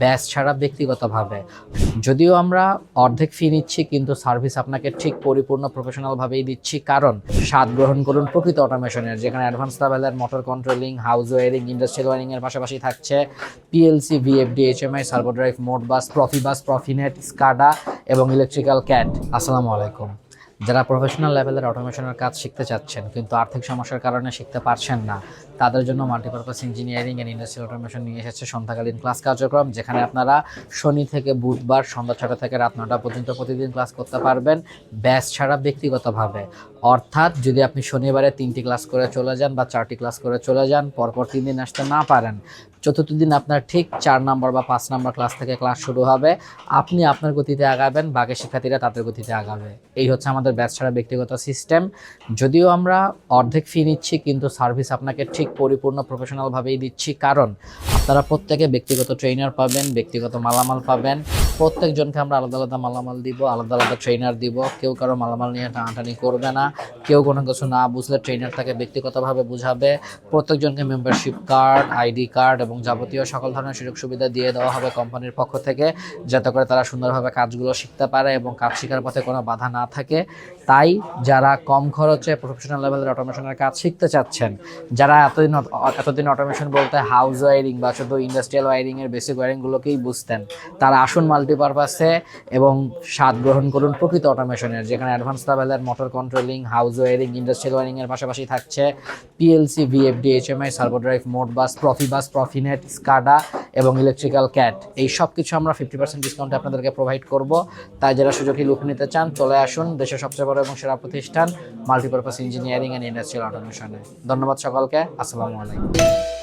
ব্যাস ছাড়া ব্যক্তিগতভাবে। যদিও আমরা অর্ধেক ফি নিচ্ছি, কিন্তু সার্ভিস আপনাকে ঠিক পরিপূর্ণ প্রফেশনালভাবেই দিচ্ছি। কারণ স্বাদ গ্রহণ করুন প্রকৃত অটোমেশনের যেখানে অ্যাডভান্স লেভেলের motor controlling house wiring industrial ওয়ারিংয়ের পাশাপাশি থাকছে PLC VFD HMI servo drive Modbus Profibus Profinet SCADA এবং ইলেকট্রিক্যাল ক্যাট আসসালামু আলাইকুম। যারা প্রফেশনাল লেভেলের অটোমেশনের কাজ শিখতে চাচ্ছেন, কিন্তু আর্থিক সমস্যার কারণে শিখতে পারছেন না, তাদের জন্য multipurpose engineering and industrial automation নিয়ে এসেছে সন্ধ্যাকালীন ক্লাস কার্যক্রম, যেখানে আপনারা শনি থেকে বুধবার সন্ধ্যা ছটা থেকে রাত নটা পর্যন্ত প্রতিদিন ক্লাস করতে পারবেন ব্যাস ছাড়া ব্যক্তিগতভাবে। অর্থাৎ যদি আপনি শনিবারে তিনটি ক্লাস করে চলে যান বা চারটি ক্লাস করে চলে যান, পরপর তিন দিন আসতে না পারেন চতুর্থ দিন আপনার ঠিক চার নম্বর বা পাঁচ নম্বর ক্লাস থেকে ক্লাস শুরু হবে। আপনি আপনার গতিতে আগাবেন, বাকি শিক্ষার্থীরা তাদের গতিতে আগাবে। এই হচ্ছে আমাদের ব্যাচ ছাড়া ব্যক্তিগত সিস্টেম যদিও আমরা অর্ধেক ফি নিচ্ছি, কিন্তু সার্ভিস আপনাকে ঠিক পরিপূর্ণ প্রফেশনালভাবেই দিচ্ছি। কারণ আপনারা প্রত্যেকে ব্যক্তিগত ট্রেনার পাবেন, ব্যক্তিগত মালামাল পাবেন। প্রত্যেকজনকে আমরা আলাদা আলাদা মালামাল দিব, আলাদা আলাদা ট্রেনার দিব। কেউ কারও মালামাল নিয়ে টানাটানি করবে না। কেউ কোনো কিছু না বুঝলে ট্রেনার তাকে ব্যক্তিগতভাবে বুঝাবে। প্রত্যেকজনকে মেম্বারশিপ কার্ড আইডি কার্ড এবং যাবতীয় সকল ধরনের সুযোগ সুবিধা দিয়ে দেওয়া হবে কোম্পানির পক্ষ থেকে, যাতে করে তারা সুন্দরভাবে কাজগুলো শিখতে পারে এবং কাজ শেখার পথে কোনো বাধা না থাকে। তাই যারা কম খরচে প্রফেশনাল লেভেলের অটোমেশনের কাজ শিখতে চাচ্ছেন, যারা এতদিন এতদিন অটোমেশন বলতে হাউস ওয়ারিং বা শুধু ইন্ডাস্ট্রিয়াল ওয়ারিংয়ের বেসিক ওয়ারিংগুলোকেই বুঝতেন। তারা আসুন মাল্টিপারপাসে এবং স্বাদ গ্রহণ করুন প্রকৃত অটোমেশনের যেখানে অ্যাডভান্স লেভেলের motor controlling house wiring industrial wiring এর পাশাপাশি থাকছে PLC VFD HMI servo drive Modbus Profibus Profinet SCADA এবং ইলেকট্রিক্যাল ক্যাট এই সব কিছু আমরা ফিফটি পার্সেন্ট ডিসকাউন্টে আপনাদেরকে প্রোভাইড করব। তাই যারা সুযোগী লুক নিতে চান, চলে আসুন দেশের সবচেয়ে বড় এবং সেরা প্রতিষ্ঠান মাল্টিপারপাস ইঞ্জিনিয়ারিং অ্যান্ড ইন্ডাস্ট্রিয়াল অটোমেশনে ধন্যবাদ সকলকে, আসসালামু আলাইকুম।